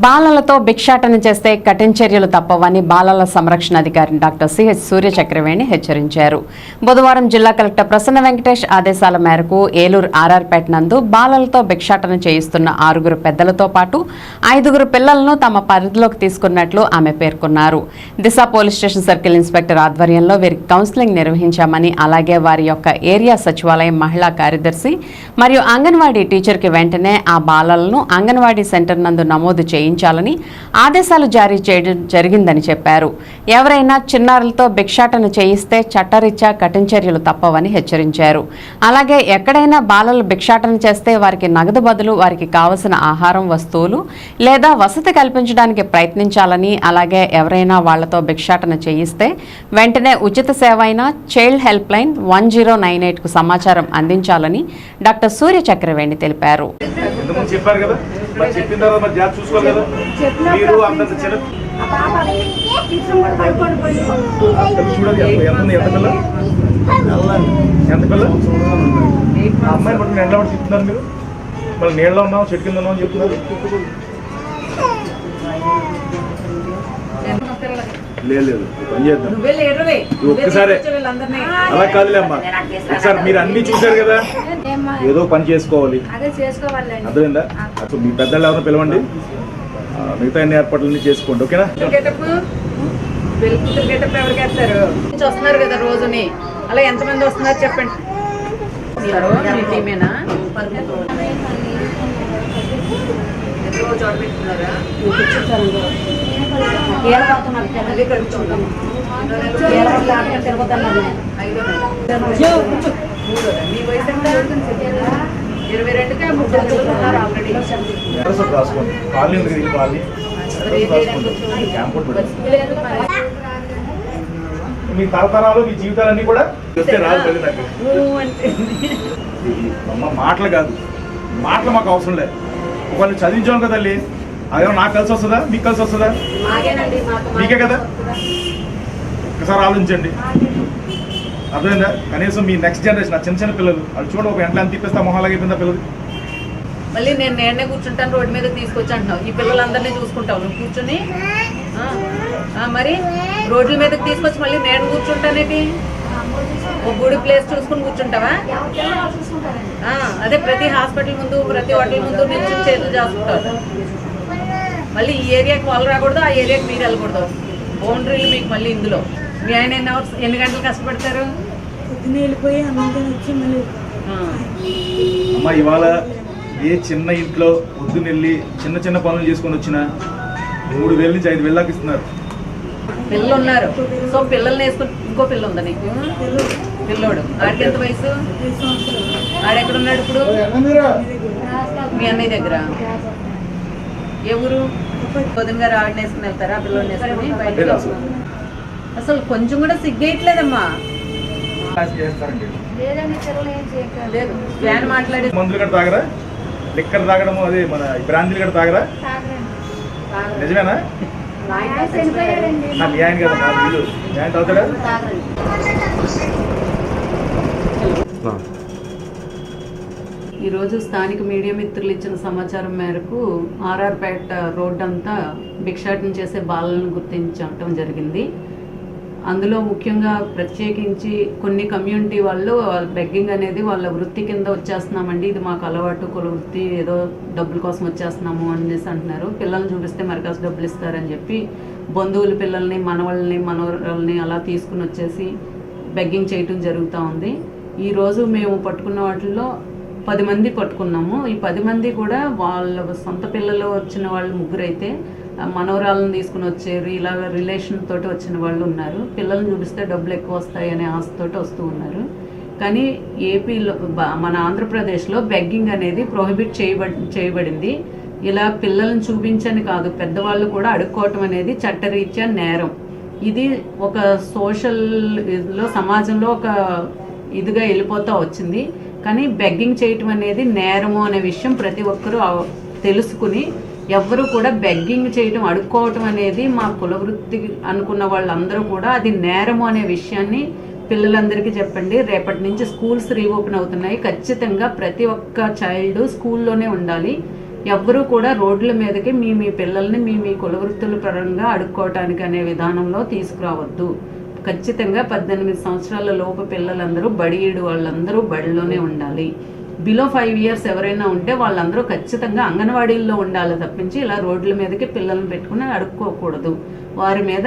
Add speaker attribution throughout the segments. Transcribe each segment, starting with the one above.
Speaker 1: బాలలతో భిక్షాటన చేస్తే కఠిన చర్యలు తప్పవని బాలల సంరక్షణ అధికారి డాక్టర్ సిహెచ్ సూర్య చక్రవేణి హెచ్చరించారు. బుధవారం జిల్లా కలెక్టర్ ప్రసన్న వెంకటేష్ ఆదేశాల మేరకు ఏలూరు ఆర్ఆర్పేట నందు బాలలతో భిక్షాటన చేయిస్తున్న ఆరుగురు పెద్దలతో పాటు ఐదుగురు పిల్లలను తమ పరిధిలోకి తీసుకున్నట్లు ఆమె పేర్కొన్నారు. Disha police station circle inspector ఆధ్వర్యంలో వీరికి కౌన్సిలింగ్ నిర్వహించామని అలాగే వారి యొక్క ఏరియా సచివాలయం మహిళా కార్యదర్శి మరియు అంగన్వాడీ టీచర్కి వెంటనే ఆ బాలలను అంగన్వాడీ సెంటర్ నందు నమోదు చేయించాలని ఆదేశాలు జారీ చేయడం జరిగిందని చెప్పారు. ఎవరైనా చిన్నారులతో భిక్షాటన చేయిస్తే చట్టరీత్యా కఠిన చర్యలు తప్పవని హెచ్చరించారు. అలాగే ఎక్కడైనా బాలలు భిక్షాటన చేస్తే వారికి నగదు బదులు వారికి కావలసిన ఆహారం వస్తువులు లేదా వసతి కల్పించడానికి ప్రయత్నించాలని అలాగే ఎవరైనా వాళ్ళతో భిక్షాటన చేయిస్తే వెంటనే ఉచిత సేవ అయిన child helpline one zero nine ఎయిట్కు సమాచారం అందించాలని డాక్టర్ సూర్య చక్రవేణి తెలిపారు.
Speaker 2: చెప్పారు కదా? మరి చెప్పిన తర్వాత మరి జాగ్రత్త చూసుకోవాలి కదా. మీరు చిన్న అక్కడ చూడాలి ఎంత పిల్ల? ఎంత పిల్ల? ఆ అమ్మాయిని బట్టి ఎండ పట్టి చెప్తున్నారు మీరు. మళ్ళీ నీళ్ళలో ఉన్నాం చెట్టు కింద ఉన్నాం చెప్తున్నారు. లేదు లేదు. పని చేద్దాం. ఒక్కసారి. అలా కాదులే అమ్మా. ఒకసారి మీరు అన్ని చూశారు కదా. ఏదో పని చేసుకోవాలి.
Speaker 3: అదే చేసుకోవాలండి.
Speaker 2: అర్థమైందా? అసలు మీ పెద్దలు ఎవరైనా పిలవండి. మిగతా అన్ని ఏర్పాట్లన్నీ చేసుకోండి ఓకేనా?
Speaker 4: గెటప్ ఎవరికి వేస్తారు? వస్తున్నారు కదా రోజుని. అలా ఎంతమంది వస్తున్నారు చెప్పండి? ఇరవై రెండుకే ఉన్నారు ఆల్రెడీ
Speaker 2: రాసుకోండి. కాలనీ ఉంది కాలనీ. మీ తరతరాలు మీ జీవితాలన్నీ కూడా వస్తే రాదు అమ్మ మాటలు కాదు. మాటలు మాకు అవసరం లేదు. ఒకళ్ళు చదివించాం కదా తల్లి అదేమో నాకు కలిసి వస్తుందా? మీకు కలిసి వస్తుందా?
Speaker 3: మీకే
Speaker 2: కదా? ఒకసారి ఆలోచించండి. అర్థమైందా? కనీసం మీ నెక్స్ట్ జనరేషన్ ఆ చిన్న చిన్న పిల్లలు వాళ్ళు చూడ ఒక ఎంట్లో ఎంత తిప్పేస్తే మొహాలాగా పిల్లలు?
Speaker 4: మళ్ళీ నేను నేనే కూర్చుంటాను రోడ్డు మీద తీసుకొచ్చి అంటున్నావు. ఈ పిల్లలందరినీ చూసుకుంటావు నువ్వు కూర్చుని. మరి రోడ్ల మీదకి తీసుకొచ్చి మళ్ళీ నేను కూర్చుంటానేటి? ఒక గుడి ప్లేస్ చూసుకుని కూర్చుంటావా? అదే ప్రతి హాస్పిటల్ ముందు ప్రతి హోటల్ ముందు నిల్చుని చేతులు చేసుకుంటావు మళ్ళీ ఈ ఏరియాకి వాళ్ళు రాకూడదు ఆ ఏరియాకి మీరు వెళ్ళకూడదు. బౌండరీలు మీకు మళ్ళీ ఇందులో. మీ ఆయన ఎన్ని అవర్స్ ఎన్ని గంటలు కష్టపడతారు?
Speaker 5: పొద్దున్న వెళ్ళిపోయి అన్నం వచ్చి మళ్ళీ
Speaker 4: ఆ,
Speaker 2: అమ్మ ఇవాళ ఏ చిన్న ఇంట్లో పొద్దునెళ్ళి చిన్న చిన్న పనులు చేసుకొని వచ్చినా మూడు వేల నుంచి ఐదు వేలకు ఇస్తున్నారు.
Speaker 4: పిల్లలు ఉన్నారు. సో పిల్లల్ని వేసుకుని ఇంకో పిల్ల ఉందా నీకు? పిల్లోడు. ఆడికి ఎంత వయసు? ఆడెక్కడున్నాడు ఇప్పుడు? మీ అన్నయ్య దగ్గర. ఏ ఊరు? పొద్దున గారు ఆవిడని వేసుకుని వెళ్తారా? ఆ పిల్లోని వేసుకుని బయటకు.
Speaker 2: అసలు
Speaker 4: కొంచెం కూడా సిగ్గేయట్లేదమ్మా.
Speaker 2: మందులు కూడా తాగరా? లిక్కర్ తాగడము అదే మన బ్రాందీలు కూడా తాగరా? నిజమేనా? మీ ఆయన కదా మా వీళ్ళు మీ ఆయన తాగుతాడా?
Speaker 4: ఈరోజు స్థానిక మీడియా మిత్రులు ఇచ్చిన సమాచారం మేరకు ఆర్ఆర్పేట రోడ్ అంతా భిక్షాటన చేసే బాలలను గుర్తించడం జరిగింది. అందులో ముఖ్యంగా ప్రత్యేకించి కొన్ని కమ్యూనిటీ వాళ్ళు బెగ్గింగ్ అనేది వాళ్ళ వృత్తి కింద వచ్చేస్తున్నామండి. ఇది మాకు అలవాటు కుల వృత్తి ఏదో డబ్బుల కోసం వచ్చేస్తున్నాము అనేసి అంటున్నారు. పిల్లల్ని చూపిస్తే మరికాసు డబ్బులు ఇస్తారని చెప్పి బంధువుల పిల్లల్ని మనవాళ్ళని మనవరాలని అలా తీసుకుని వచ్చేసి బెగ్గింగ్ చేయటం జరుగుతూ ఉంది. ఈరోజు మేము పట్టుకున్న వాటిల్లో పది మంది పట్టుకున్నాము. ఈ పది మంది కూడా వాళ్ళ సొంత పిల్లలు వచ్చిన వాళ్ళు ముగ్గురైతే మనోరాలను తీసుకుని వచ్చేది ఇలా రిలేషన్ తోటి వచ్చిన వాళ్ళు ఉన్నారు. పిల్లల్ని చూపిస్తే డబ్బులు ఎక్కువ వస్తాయనే ఆశతోటి వస్తూ ఉన్నారు. కానీ ఏపీలో మన ఆంధ్రప్రదేశ్లో బెగ్గింగ్ అనేది ప్రొహిబిట్ చేయబడి చేయబడింది. ఇలా పిల్లల్ని చూపించని కాదు పెద్దవాళ్ళు కూడా అడుక్కోవటం అనేది చట్టరీత్యా నేరం. ఇది ఒక సోషల్లో సమాజంలో ఒక ఇదిగా వెళ్ళిపోతూ వచ్చింది. కానీ బెగ్గింగ్ చేయటం అనేది నేరము అనే విషయం ప్రతి ఒక్కరూ తెలుసుకుని ఎవరు కూడా బెగ్గింగ్ చేయటం అడుక్కోవటం అనేది మా కులవృత్తి అనుకున్న వాళ్ళందరూ కూడా అది నేరము అనే విషయాన్ని పిల్లలందరికీ చెప్పండి. రేపటి నుంచి స్కూల్స్ రీఓపెన్ అవుతున్నాయి. ఖచ్చితంగా ప్రతి ఒక్క చైల్డ్ స్కూల్లోనే ఉండాలి. ఎవ్వరూ కూడా రోడ్ల మీదకి మీ మీ పిల్లల్ని మీ మీ కులవృత్తుల పరంగా అడుక్కోవటానికి అనే విధానంలో తీసుకురావద్దు. ఖచ్చితంగా పద్దెనిమిది సంవత్సరాల లోపు పిల్లలందరూ బడియుడు వాళ్ళందరూ బడిలోనే ఉండాలి. బిలో ఫైవ్ ఇయర్స్ ఎవరైనా ఉంటే వాళ్ళందరూ ఖచ్చితంగా అంగన్వాడీల్లో ఉండాలి తప్పించి ఇలా రోడ్ల మీదకి పిల్లల్ని పెట్టుకుని అడుక్కోకూడదు. వారి మీద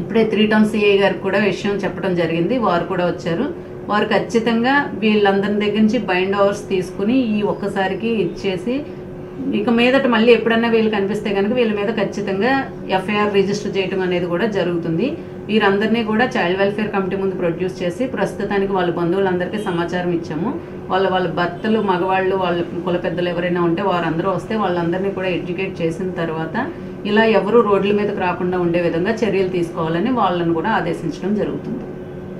Speaker 4: ఇప్పుడే త్రీ టౌన్ సిఐ గారికి కూడా విషయం చెప్పడం జరిగింది. వారు కూడా వచ్చారు. వారు ఖచ్చితంగా వీళ్ళందరి దగ్గర నుంచి బైండ్ అవర్స్ తీసుకుని ఈ ఒక్కసారికి ఇచ్చేసి ఇక మీదట మళ్ళీ ఎప్పుడన్నా వీళ్ళు కనిపిస్తే కనుక వీళ్ళ మీద ఖచ్చితంగా ఎఫ్ఐఆర్ రిజిస్టర్ చేయడం అనేది కూడా జరుగుతుంది. వీరందరినీ కూడా చైల్డ్ వెల్ఫేర్ కమిటీ ముందు ప్రొడ్యూస్ చేసి ప్రస్తుతానికి వాళ్ళ బంధువులందరికీ సమాచారం ఇచ్చాము. వాళ్ళ వాళ్ళ భర్తలు మగవాళ్ళు వాళ్ళ కుల పెద్దలు ఎవరైనా ఉంటే వారందరూ వస్తే వాళ్ళందరినీ కూడా ఎడ్యుకేట్ చేసిన తర్వాత ఇలా ఎవరు రోడ్ల మీదకి రాకుండా ఉండే విధంగా చర్యలు తీసుకోవాలని వాళ్ళను కూడా ఆదేశించడం జరుగుతుంది.